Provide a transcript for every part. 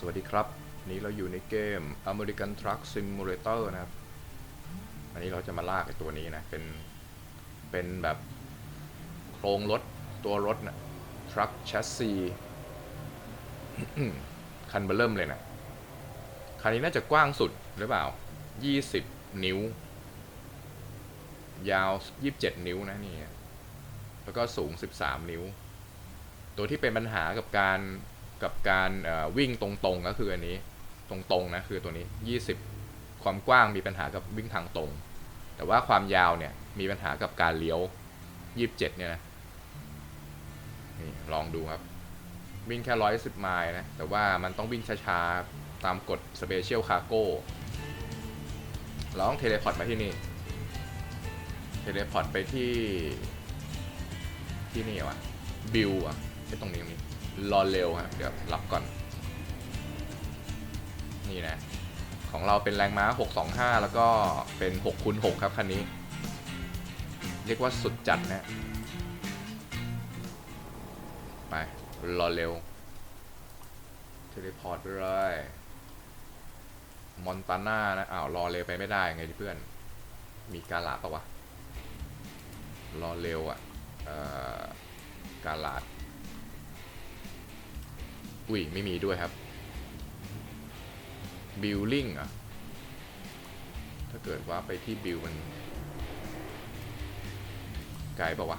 สวัสดีครับ นี้เราอยู่ในเกม American Truck Simulator นะครับ อันนี้เราจะมาลากไอ้ตัวนี้นะ เป็น เป็นแบบโครงรถ ตัวรถนะ Truck Chassis คันเบอร์เริ่มเลยนะ คันนี้น่าจะกว้างสุดหรือเปล่า 20 นิ้ว ยาว 27 นิ้วนะนี่ แล้วก็สูง 13 นิ้ว ตัวที่เป็นปัญหากับการ กับการวิ่งตรงๆก็คืออันนี้ตรงๆนะคือตัวนี้ 20 ความกว้างมีปัญหากับวิ่งทางตรง แต่ว่าความยาวเนี่ยมีปัญหากับการเลี้ยว 27 เนี่ยนะนี่ลองดูครับ วิ่งแค่ 110 ไมล์นะ แต่ว่ามันต้องวิ่งช้าๆ ตามกฎ Special Cargo เราต้องเทเลพอร์ตมาที่นี่ เทเลพอร์ตไปที่ที่นี่วะบิวอะไอตรงนี้ตรงนี้ รอเร็วฮะเดี๋ยวรับก่อน นี่นะ ของเราเป็นแรงม้า 625 แล้วก็เป็น6คูณ6ครับคันนี้ เรียกว่าสุดจัดนะ ไป รอเร็วเทเลพอร์ตไปเลยมอนตาน่านะอ้าวรอเร็วไปไม่ได้ไงเพื่อน มีกาลาดปะวะ รอเร็วอะ่ะกาลาด อุ้ยไม่มีด้วยครับบิลลิงอะ ถ้าเกิดว่าไปที่บิลมันไกลปะวะ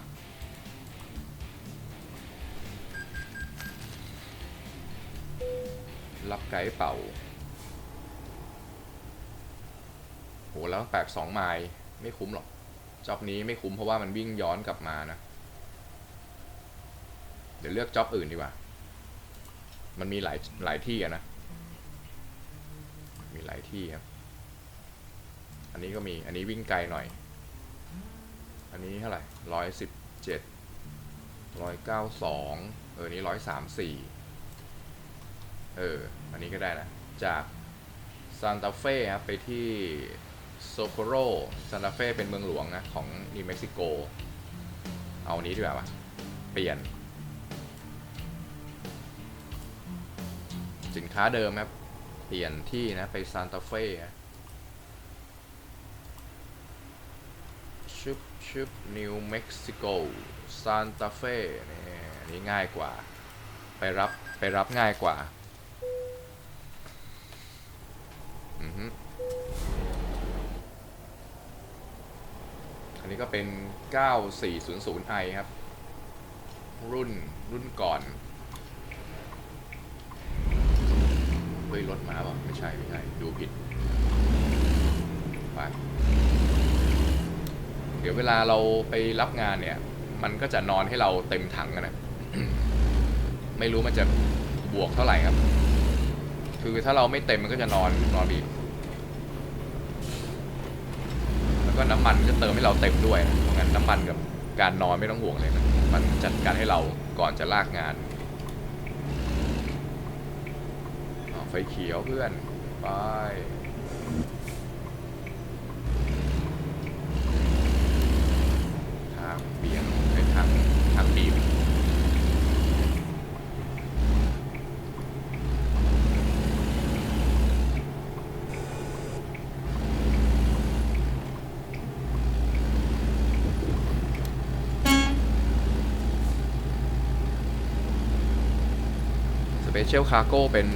รับไกด์เป่า โห แล้วแปลกสองไมล์ไม่คุ้มหรอก จ็อบนี้ไม่คุ้มเพราะว่ามันวิ่งย้อนกลับมานะ เดี๋ยวเลือกจ็อบอื่นดีกว่า มันมีหลายหลายที่อะนะ มีหลายที่ครับ อันนี้ก็มี อันนี้วิ่งไกลหน่อย อันนี้เท่าไหร่ร้อยสิบเจ็ดร้อยเก้าสองเออ นี้ร้อยสามสี่เออ อันนี้ก็ได้นะ จากซานตาเฟ่ครับไปที่โซโคโรซานตาเฟ่เป็นเมืองหลวงนะ ของนิวเม็กซิโก เอาอันนี้ดีกว่าวะเปลี่ยน สินค้าเดิมครับ เปลี่ยนที่นะไปซานตาเฟ่นะชุบชุบนิวเม็กซิโกซานตาเฟ่นี่นนี้ง่ายกว่า ไปรับไปรับง่ายกว่า อือฮึอันนี้ก็เป็น 9400i ครับ รุ่นรุ่นก่อน เฮ้ยรถมาเปล่ะไม่ใช่ไม่ใช่ดูผิดไปเดี๋ยวเวลาเราไปรับงานเนี่ย มันก็จะนอนให้เราเต็มถังกันนะไม่รู้มันจะบวกเท่าไหร่ครับ คือถ้าเราไม่เต็มมันก็จะนอนนอนอีกแล้วก็น้ำมันก็จะเติมให้เราเต็มด้วยเพราะงั้นน้ำมันกับการนอนไม่ต้องห่วงเลยนะมันจัดการให้เราก่อนจะลากงานอ้าว ไฟเขียวเพื่อน ไป ทางเบี่ยงในทางทางบีบ Special Cargo เป็น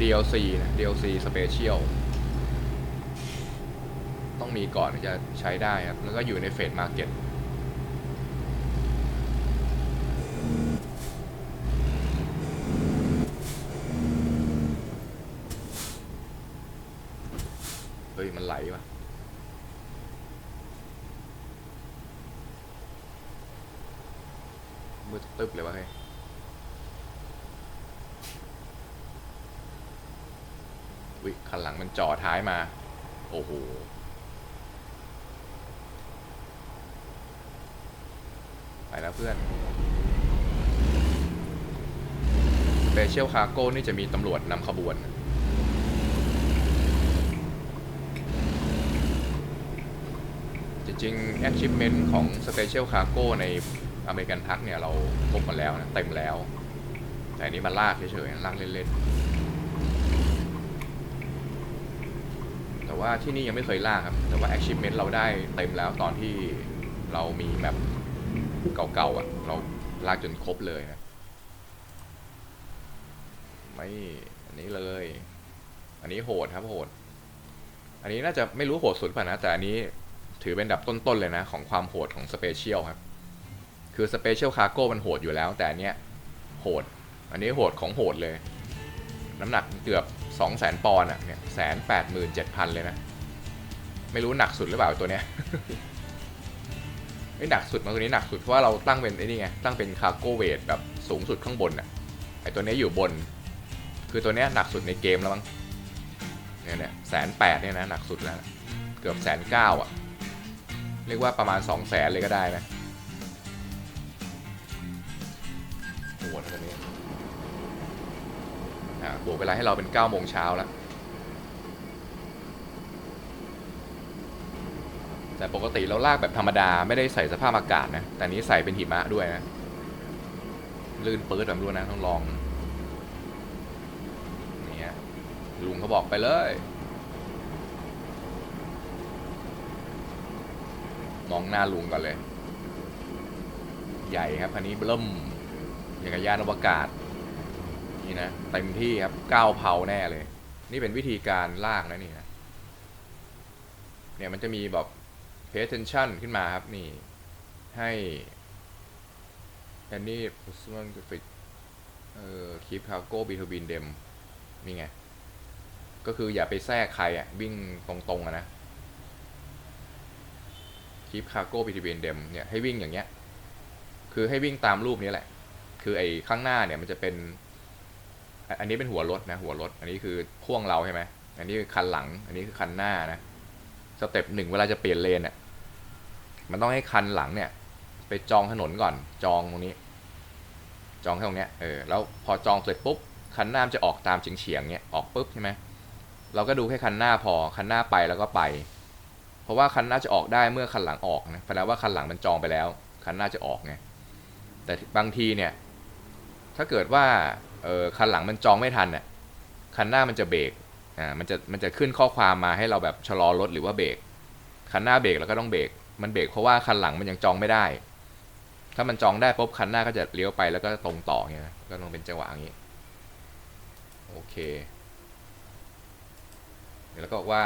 DLC นะ DLC Special ต้องมีก่อนถึงจะใช้ได้ครับ แล้วก็อยู่ในเฟสมาร์เก็ตเฮ้ย มันไหลว่ะ มืดตึ๊บเลยวะเฮ้ย วิคันหลังมัน จ่อท้ายมา โอ้โหไปแล้วเพื่อน Special Cargo นี่จะมีตำรวจนำขบวน จริงๆ Achievement ของ Special Cargo ในอเมริกันทักเนี่ย เราครบมดแล้วนะ เต็มแล้ว แต่นี้มาลากเฉยๆลากเล่นๆ ว่าที่นี่ยังไม่เคยลากครับ แต่ว่า achievement เราได้เต็มแล้วตอนที่เรามีแมปเก่าๆอะ เราลากจนครบเลยนะไม่อันนี้เลย อันนี้โหดครับโหด อันนี้น่าจะไม่รู้โหดสุดป่ะนะ แต่อันนี้ถือเป็นอันดับต้นๆเลยนะ ของความโหดของสเปเชียลครับ คือสเปเชียลคาร์โก้มันโหดอยู่แล้ว แต่อันเนี้ยโหด อันนี้โหดของโหดเลย น้ำหนักเกือบ 2 0 0 0 0 0ปอนด์อะเนี่ยแสนแปดหมื่นเจ็ดพันเลยนะ ไม่รู้หนักสุดหรือเปล่าตัวเนี้ยไม่หนักสุดมาตัวนี้หนักสุดเพราะว่าเราตั้งเป็นไอ้นี่ไงตั้งเป็นคาร์โกเวทแบบสูงสุดข้างบนอะไอ้ตัวเนี้ยอยู่บน คือตัวเนี้ยหนักสุดในเกมแล้วมั้งเนี่ยเนี่ยแสนแปดเนี่ยนะหนักสุดแล้วเกือบแสนเก้าอะ เรียกว่าประมาณสองแสนเลยก็ได้นะโหดนะตัวนี้ บวกเวลาให้เราเป็น9โมงเช้าแล้ว แต่ปกติเราลากแบบธรรมดาไม่ได้ใส่สภาพอากาศนะ แต่นี้ใส่เป็นหิมะด้วยนะ ลื่นปื๊ดแบบรู้นะต้องลองนี่ฮะลุงเขาบอกไปเลยมองหน้าลุงก่อนเลย ใหญ่ครับคันนี้เริ่มอย่างกับยานอวกาศ นี่นะเต็มที่ครับก้าวเผาแน่เลย นี่เป็นวิธีการลากนะนี่นะเนี่ยมันจะมีแบบ pay attention ขึ้นมาครับนี่ให้อันนี้ personal graphic เอ่อ keep cargo between them นี่ไง ก็คืออย่าไปแทรกใครอะ วิ่งตรงๆอะนะ keep cargo between them เนี่ยให้วิ่งอย่างเงี้ย คือให้วิ่งตามรูปนี้แหละ คือไอ้ข้างหน้าเนี่ยมันจะเป็น อันนี้เป็นหัวรถนะหัวรถ อันนี้คือพ่วงเราใช่ไหมอันนี้คือคันหลัง อันนี้คือคันหน้านะสเต็ปหนึ่งเวลาจะเปลี่ยนเลนเนี่ยมันต้องให้คันหลังเนี่ย ไปจองถนนก่อน จองตรงนี้ จองแค่ตรงเนี้ยเออแล้วพอจองเสร็จปุ๊บคันหน้าจะออกตามเฉียงเฉียงเนี้ยออกปุ๊บใช่ไหมเราก็ดูแค่คันหน้าพอคันหน้าไปแล้วก็ไป เพราะว่าคันหน้าจะออกได้เมื่อคันหลังออกนะแปลว่าคันหลังมันจองไปแล้ว คันหน้าจะออกไงแต่บางทีเนี่ย ถ้าเกิดว่า เออคันหลังมันจองไม่ทันเนี่ยคันหน้ามันจะเบรกอ่ามันจะมันจะขึ้นข้อความมาให้เราแบบชะลอรถหรือว่าเบรกคันหน้าเบรกแล้วก็ต้องเบรกมันเบรกเพราะว่าคันหลังมันยังจองไม่ได้ ถ้ามันจองได้ปุ๊บคันหน้าก็จะเลี้ยวไปแล้วก็ตรงต่อเงี้ยก็ต้องเป็นจังหวะอย่างนี้โอเคแล้วก็บอกว่า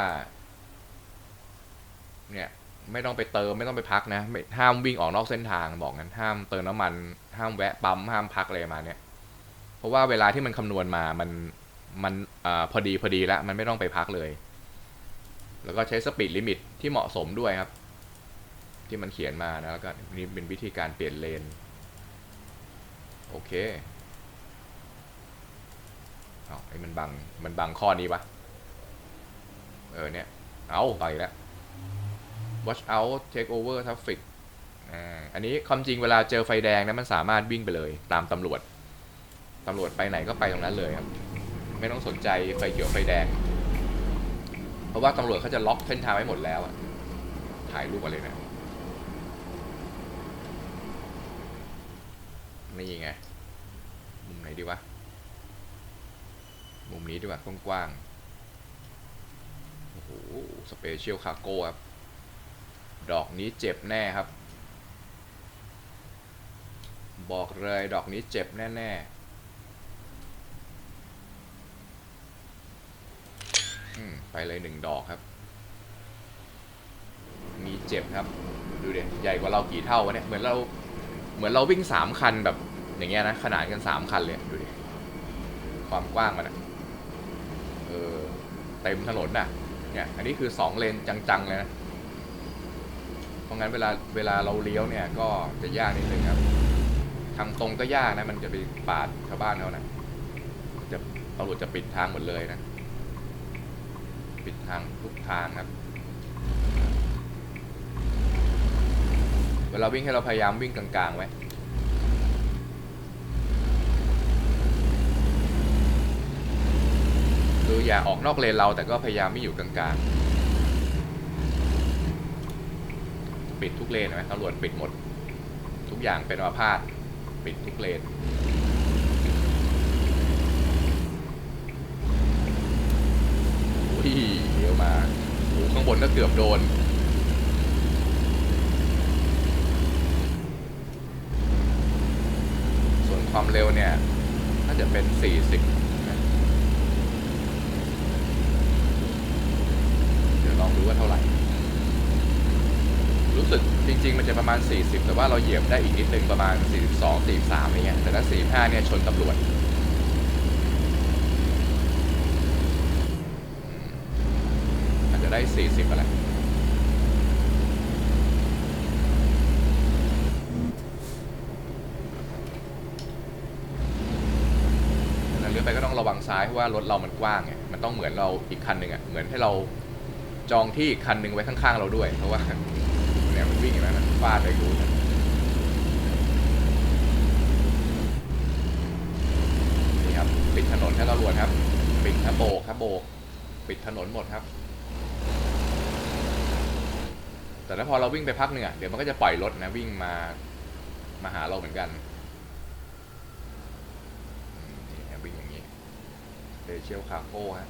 เนี่ยไม่ต้องไปเติมไม่ต้องไปพักนะห้ามวิ่งออกนอกเส้นทางบอกงั้นห้ามเติมน้ำมัน ห้ามแวะปั๊มห้ามพักอะไรมาเนี่ย ราะว่าเวลาที่มันคำนวณมามันมันอพอดีพอดีแล้วมันไม่ต้องไปพักเลย แล้วก็ใช้สปีดลิมิตที่เหมาะสมด้วยครับ ที่มันเขียนมานะแล้วก็นี่เป็นวิธีการเปลี่ยนเลนโอเคเอาไอ้มันบังมันบังข้อนี้ปะเออเนี่ย เอาไปแล้ว watch out take over traffic อ่าอันนี้ความจริงเวลาเจอไฟแดงนะมันสามารถวิ่งไปเลยตามตำรวจ ตำรวจไปไหนก็ไปตรงนั้นเลยครับ ไม่ต้องสนใจไฟเขียวไฟแดง เพราะว่าตำรวจเขาจะล็อกเส้นทางไว้หมดแล้วถ่ายรูปมาเลยนะนี่ไง มุมไหนดีวะ มุมนี้ดีกว่ากว้างๆ โอ้โห สเปเชียลคาโก้ครับ ดอกนี้เจ็บแน่ครับ บอกเลยดอกนี้เจ็บแน่ ๆ อืมไปเลยหนึ่งดอกครับ มีเจ็บครับ ดูเด็ใหญ่กว่าเรากี่เท่าวะเนี่ย เหมือนเรา เหมือนเราวิ่งสามคันแบบ อย่างเงี้ยนะ ขนาดกันสามคันเลยดูดิ ความกว้างมันอะเออ เต็มถนนน่ะ เนี่ย อันนี้คือสองเลนจังๆเลยนะ เพราะงั้นเวลาเวลาเราเลี้ยวเนี่ย ก็จะยากนิดนึงครับ ทางตรงก็ยากนะ มันจะไปปาดชาวบ้านเขานะจะตำรวจจะปิดทางหมดเลยนะ ปิดทางทุกทางครับ เวลาวิ่งให้เราพยายามวิ่งกลางๆไว้คืออย่าออกนอกเลนเราแต่ก็พยายามไม่อยู่กลางๆ ปิดทุกเลนไหมตำรวจปิดหมด ทุกอย่างเป็นอาพาธปิดทุกเลน อุ้ ยเดี๋ยวมาข้างบนก็เกือบโดน ส่วนความเร็วเนี่ยน่าจะเป็น 40นะเดี๋ยวลองดูว่าเท่าไหร่ รู้สึกจริง ๆ มันจะประมาณ 40 แต่ว่าเราเหยียบได้อีกนิดนึงประมาณ 42 43อะไรเงี้ยแต่ถ้า45เนี่ยชนตำรวจ อาจจะ ได้ 40อะไรแล้วเลี้ยวไปก็ต้องระวังซ้ายเพราะว่ารถเรามันกว้างไง มันต้องเหมือนเราอีกคันหนึ่งอะ เหมือนให้เราจองที่อีกคันหนึ่งไว้ข้างๆเราด้วย เพราะว่าเนี่ยมันวิ่งอย่างนั้นฟาดไปดูนะนี่ครับ ปิดถนนครับตำรวจครับ ปิดครับโบกครับโบก ปิดถนนหมดครับ แต่ถ้าพอเราวิ่งไปพักหนึ่งอะเดี๋ยวมันก็จะปล่อยรถนะวิ่งมามาหาเราเหมือนกันนี่วิ่งอย่างนี้เดเชียลคาโก้ฮะ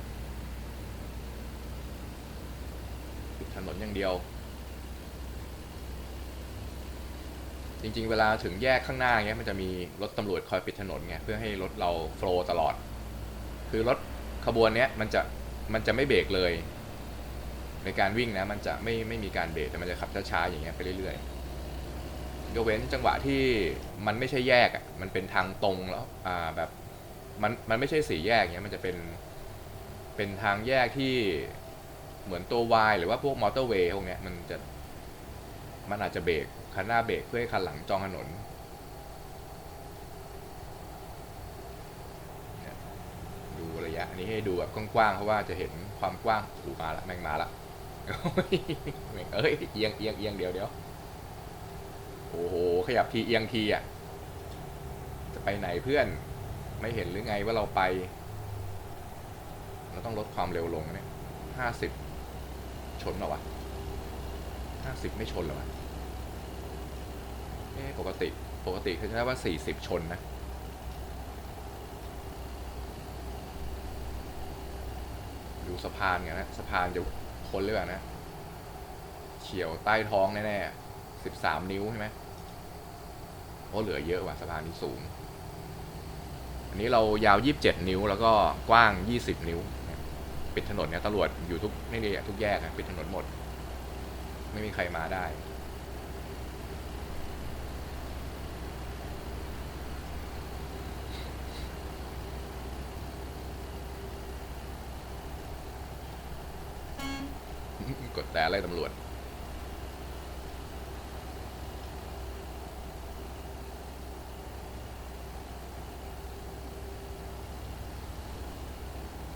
ปิดถนนอย่างเดียว จริงๆ เวลาถึงแยกข้างหน้าเงี้ยมันจะมีรถตำรวจคอยปิดถนนไงเพื่อให้รถเราโฟล์ตลอด คือรถขบวนเนี้ยมันจะมันจะไม่เบรกเลย ในการวิ่งนะมันจะไม่ไม่มีการเบรกแต่มันจะขับช้าๆอย่างเงี้ยไปเรื่อยๆยกเว้นจังหวะที่มันไม่ใช่แยกอะมันเป็นทางตรงแล้วอ่าแบบมันมันไม่ใช่สี่แยกเงี้ยมันจะเป็นเป็นทางแยกที่เหมือนตัว Y หรือว่าพวกมอเตอร์เวย์พวกเนี้ยมันจะมันอาจจะเบรกคันหน้าเบรกเพื่อให้คันหลังจองถนนดูระยะอันนี้ให้ดูแบบกว้างๆเพราะว่าจะเห็นความกว้างถูมาละแม่งมาละ เอ้ยเอียงเอียงเอียงเดี๋ยวเดี๋ยวโอ้โหขยับทีเอียงทีอะ จะไปไหนเพื่อน ไม่เห็นหรือไงว่าเราไป เราต้องลดความเร็วลงนะเนี่ยห้าสิบชนหรอวะห้าสิบไม่ชนหรอวะเอ๊ปกติปกติเขาจะว่าสี่สิบชนนะดูสะพานกันนะสะพานจะ คนหรือเปล่านะ เขียวใต้ท้องแน่ๆสิบสามนิ้วใช่ไหมโอ้เหลือเยอะว่ะสะพานนี้สูง อันนี้เรายาวยี่สิบเจ็ดนิ้ว แล้วก็กว้างยี่สิบนิ้ว ปิดถนนเนี่ยตำรวจอยู่ทุกนี่เลยทุกแยกนะปิดถนนหมด ไม่มีใครมาได้ กดแต่อะไรตำรวจ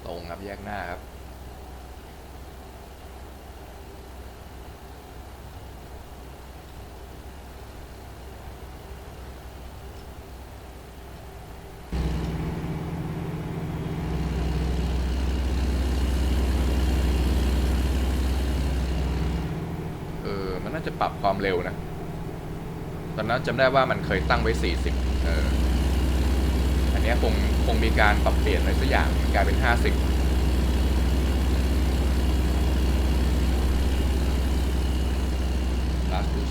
ตรงครับแยกหน้าครับ มันน่าจะปรับความเร็วนะ ตอนนั้นจำได้ว่ามันเคยตั้งไว้ 40 เออ อันนี้คงคงมีการปรับเปลี่ยนอะไรสักอย่างกลายเป็น 50ลาสตู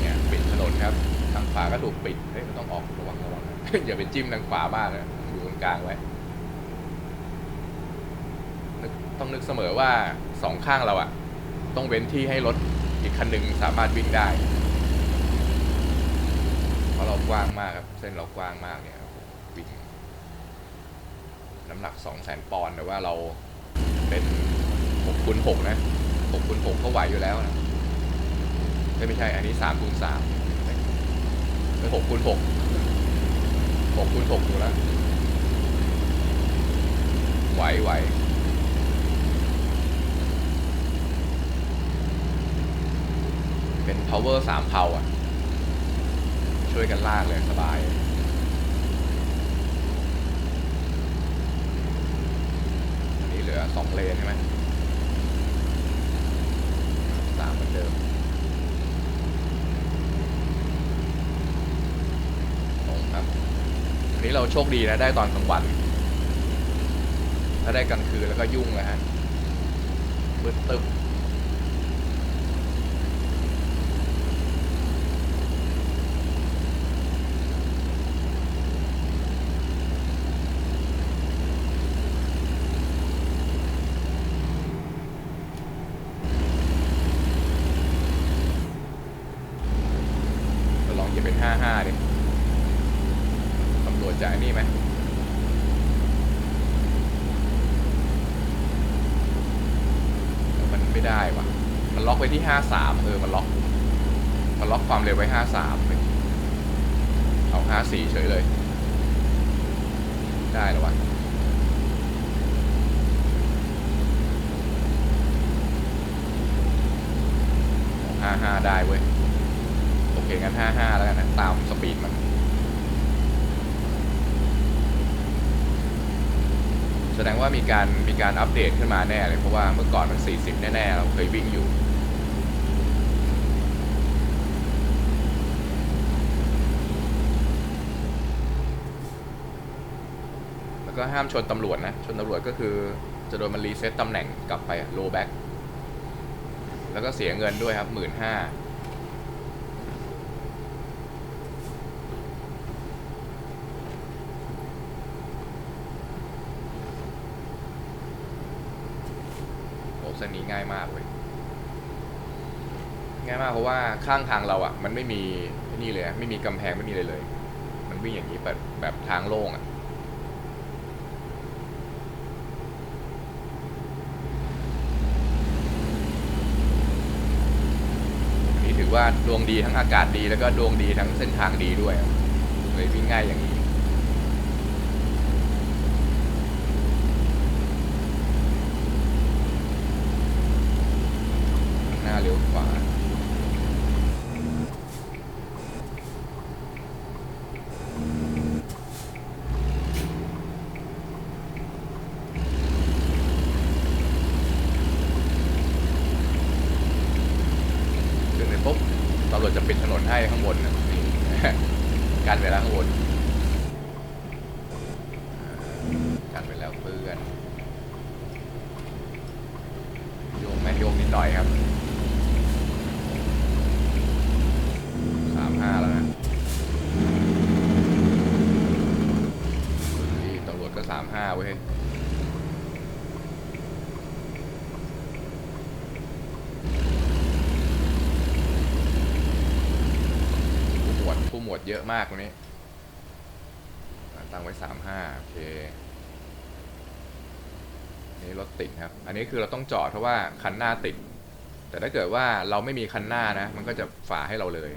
เนี่ยปิดถนนครับ ทางขวาก็ถูกปิด เฮ้ยมันต้องออกระวังระวังนะ อย่าไป จิ้มทางขวามากนะอยู่ตรงกลางไว้ต้องนึกเสมอว่าสองข้างเราอะต้องเว้นที่ให้รถอีกคันหนึ่งสามารถวิ่งได้ เพราะเรากว้างมากครับ เส้นเรากว้างมากเนี่ยวิ่งน้ำหนักสองแสนปอนด์แต่ว่าเราเป็นหกคูณหกนะหกคูณหกก็ไหวอยู่แล้วนะไม่ใช่อันนี้สามคูณสามหกคูณหก หกคูณหกดูแล้ว ไหวไหวเป็น power สามเพาอะ ช่วยกันลากเลยสบายอันนี้เหลือสองเลนใช่ไหมสามเหมือนเดิม ตรงครับ อั นนี้เราโชคดีนะได้ตอนกลางวันถ้าได้กลางคืนแล้วก็ยุ่งแล้วฮะมืดตึ๊บเราลองเหยียบเป็นห้าห้าดิตำรวจจะไอ้นี่ไหม มันไม่ได้ว่ะ มันล็อกไว้ที่ ห้าสามเออมันล็อก มันล็อกความเร็วไว้ห้าสามเอาห้าสี่เฉยเลย ได้แล้ววะห้าห้าได้เว้ย โอเค งั้นห้าห้าแล้วกันนะ ตามสปีดมันแสดงว่ามีการมีการอัปเดตขึ้นมาแน่เลย เพราะว่าเมื่อก่อนมัน 40 แน่ ๆ เราเคยวิ่งอยู่ แล้ว ก็ห้ามชนตำรวจนะ ชนตำรวจก็คือจะโดนมันรีเซ็ตตำแหน่งกลับไปโลแบ็กแล้วก็เสียเงินด้วยครับหมื่นห้าโอ้เส้นนี้ง่ายมากเลย ง่ายมากเพราะว่าข้างทางเราอะ มันไม่มีนี่เลย ไม่มีกำแพงไม่มีอะไรเลย มันวิ่งอย่างนี้แบบแบบทางโล่งอะถือ ว่าดวงดีทั้งอากาศดีแล้วก็ดวงดีทั้งเส้นทางดีด้วยเลยวิ่งง่ายอย่างนี้หน้าเลี้ยวขวา ขึ้นไปปุ๊บตำรวจจะปิดถนนให้ข้างบนนะนี่ กันไปแล้วข้างบนอ่ากันไปแล้วเพื่อนโยงไหมโยงนิดหน่อยครับสามห้าแล้วนะนี่ตำรวจก็สามห้าเว้ยผู้หมวดผู้หมวดเยอะมากตรงนี้ตั้งไว้สามห้าโอเคนี่รถติดครับ อันนี้คือเราต้องจอดเพราะว่าคันหน้าติด แต่ถ้าเกิดว่าเราไม่มีคันหน้านะ มันก็จะฝ่าให้เราเลย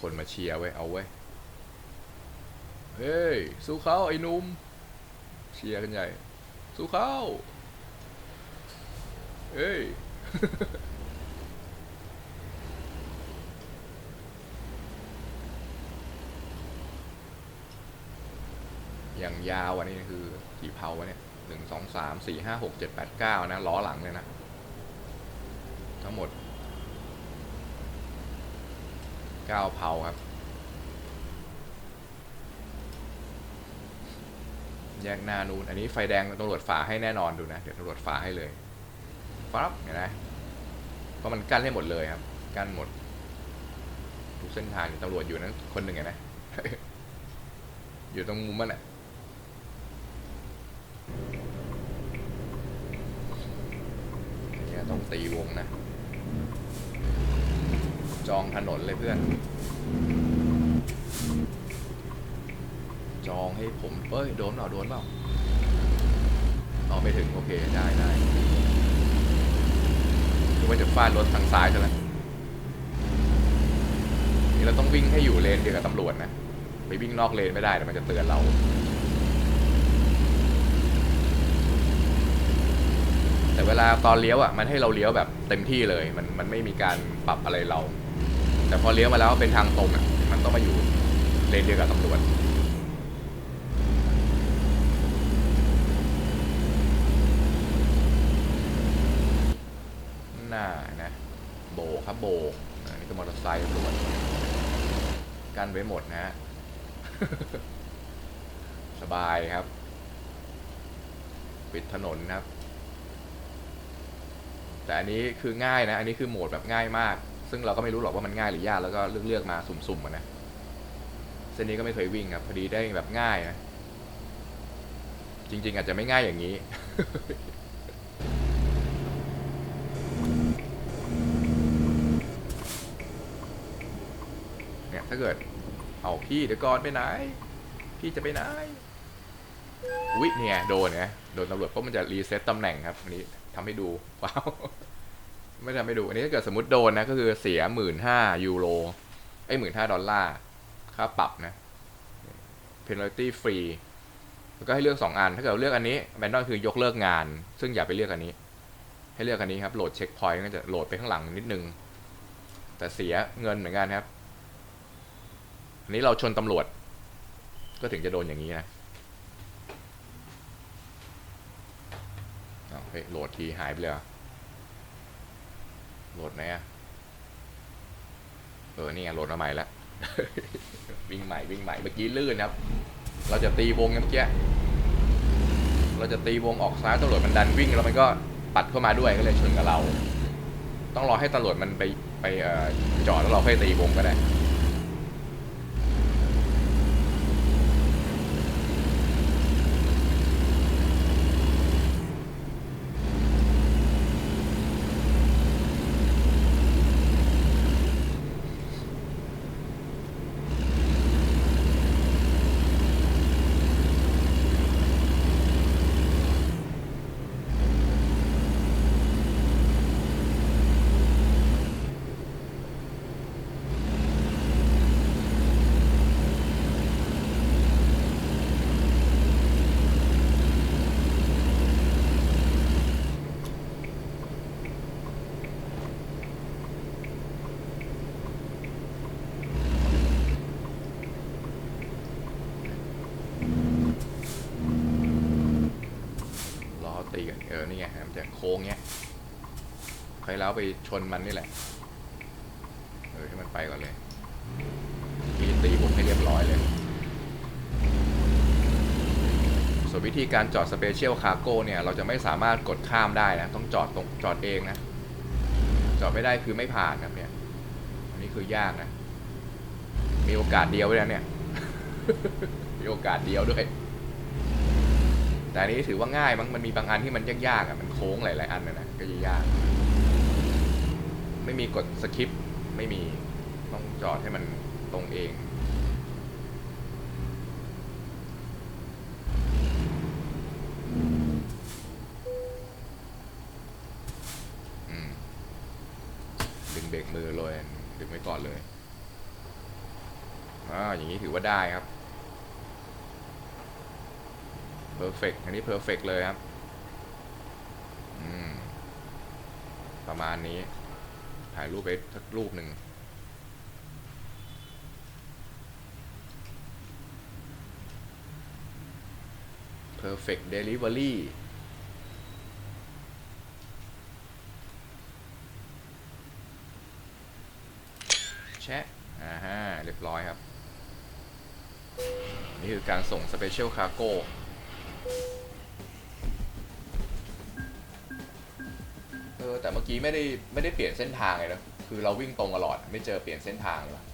คนมาเชียร์ไว้เอาไว้ เฮ้ย สู้เขาไอ้นุ่มเชียร์กันใหญ่ สู้เขาเฮ้ย อย่างยาวอันนี้คือกี่เพาวะเนี่ยหนึ่งสองสามสี่ห้าหกเจ็ดแปดเก้านะ ล้อหลังเลยนะ ทั้งหมดเก้าเพาครับ แยกหน้านูนอันนี้ไฟแดงตำรวจฝ่าให้แน่นอนดูนะ เดี๋ยวตำรวจฝ่าให้เลยปั๊บเห็นไหมเพราะมันกั้นให้หมดเลยครับ กั้นหมด ทุกเส้นทางตำรวจอยู่นั้นคนหนึ่งไงนะ อยู่ตรงมุมมันแหละเนี่ยต้องตีวงนะ จองถนนเลยเพื่อน จองให้ผมเอ้ยโดนเปล่าโดนเปล่าอ๋อไม่ถึงโอเคได้ได้คิดว่าจะฟาดรถทางซ้ายซะแล้วนี่เราต้องวิ่งให้อยู่เลนเดียวกับตำรวจนะไปวิ่งนอกเลนไม่ได้เดี๋ยวมันจะเตือนเราแต่เวลาตอนเลี้ยวอะมันให้เราเลี้ยวแบบเต็มที่เลยมันมันไม่มีการปรับอะไรเรา แต่พอเลี้ยวมาแล้วเป็นทางตรงอะมันต้องมาอยู่เลนเดียวกับตำรวจ หน้านะ โบกอันนี้ก็มอเตอร์ไซค์ตำรวจกันไว้หมดนะฮะสบายครับ ปิดถนนครับ แต่อันนี้คือง่ายนะ อันนี้คือโหมดแบบง่ายมาก ซึ่งเราก็ไม่รู้หรอกว่ามันง่ายหรือยากแล้วก็เลือกเลือกๆมาสุ่มๆมานะเส้นนี้ก็ไม่เคยวิ่งครับพอดีได้แบบง่ายนะจริง ๆ อาจจะไม่ง่ายอย่างนี้ เนี่ยถ้าเกิด เอาพี่เดี๋ยวก่อนไปไหน พี่จะไปไหนอุ๊ยเนี่ยโดนนะโดนตำรวจเพราะมันจะรีเซ็ตตำแหน่งครับอันนี้ทำให้ดูว้าวไม่ทำให้ดู อันนี้ถ้าเกิดสมมติโดนนะก็คือเสียหมื่นห้ายูโรไอ้หมื่นห้าดอลลาร์ค่าปรับนะ penalty free แล้วก็ให้เลือกสองอัน ถ้าเกิดเลือกอันนี้แบนดอนคือยกเลิกงาน ซึ่งอย่าไปเลือกอันนี้ ให้เลือกอันนี้ครับ โหลดเช็คพอยต์ก็จะโหลดไปข้างหลังนิดนึง แต่เสียเงินเหมือนกันครับ อันนี้เราชนตำรวจ ก็ถึงจะโดนอย่างนี้นะเอเฮ้ยโหลดทีหายไปเลยโหลดไหนอะเออ นี่ไงโหลดมาใหม่แล้ววิ่งใหม่วิ่งใหม่เมื่อกี้ลื่นครับ เราจะตีวงเมื่อกี้เราจะตีวงออกซ้ายตำรวจมันดันวิ่งแล้วมันก็ปัดเข้ามาด้วยก็เลยชนกับเรา ต้องรอให้ตำรวจมันไปไปจอดแล้วเราค่อยตีวงก็ได้ โค้งเงี้ยใครแล้วไปชนมันนี่แหละ เออให้มันไปก่อนเลยมีตีบุกให้เรียบร้อยเลย ส่วนวิธีการจอดสเปเชียลคาร์โก้เนี่ย เราจะไม่สามารถกดข้ามได้นะ ต้องจอดตรงจอดเองนะ จอดไม่ได้คือไม่ผ่านครับเนี่ย อันนี้คือยากนะ มีโอกาสเดียวด้วยนะเนี่ย มีโอกาสเดียวด้วย แต่อันนี้ถือว่าง่ายมั้งมันมีบางอันที่มันยากๆอะมันโค้งหลายๆอันนะนะก็จะยาก ไม่มีกดสคริปไม่มีต้องจอดให้มันตรงเองดึงเบรกมือเลยดึงไว้ก่อนเลยอ่าอย่างนี้ถือว่าได้ครับ เพอร์เฟกอันนี้เพอร์เฟกเลยครับประมาณนี้ ถ่ายรูปไปสักรูปหนึ่ง perfect delivery แชะอ่าฮะเรียบร้อยครับ นี่คือการส่ง Special Cargo เอ อแต่เมื่อกี้ไม่ได้ไม่ได้เปลี่ยนเส้นทางเลยนะคือเราวิ่งตรงตลอดไม่เจอเปลี่ยนเส้นทางเลย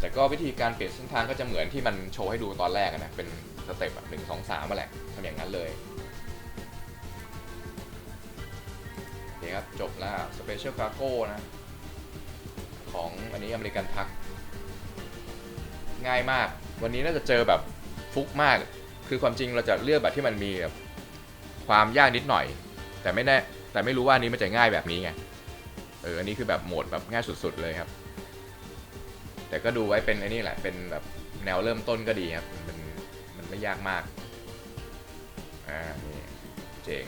แต่ก็วิธีการเปลี่ยนเส้นทางก็จะเหมือนที่มันโชว์ให้ดูตอนแรกนะเป็นสเต็ปแบบหนึ่งสองสามมาแหละทำอย่างนั้นเลยโอเคครับจบแล้ว Special Cargo นะ ของอันนี้อเมริกันทัก ง่ายมาก วันนี้น่าจะเจอแบบฟุกมาก คือความจริงเราจะเลือกแบบที่มันมีแบบความยากนิดหน่อย แต่ไม่แน่แต่ไม่รู้ว่าอันนี้มันจะง่ายแบบนี้ไง เออ อันนี้คือแบบโหมดแบบง่ายสุดๆเลยครับ แต่ก็ดูไว้เป็นไอ้นี่แหละ เป็นแบบแนวเริ่มต้นก็ดีครับ มันมันไม่ยากมาก อ่า นี่เจ๋ง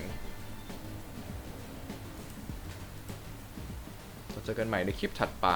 เราเจอกันใหม่ในคลิปถัดไป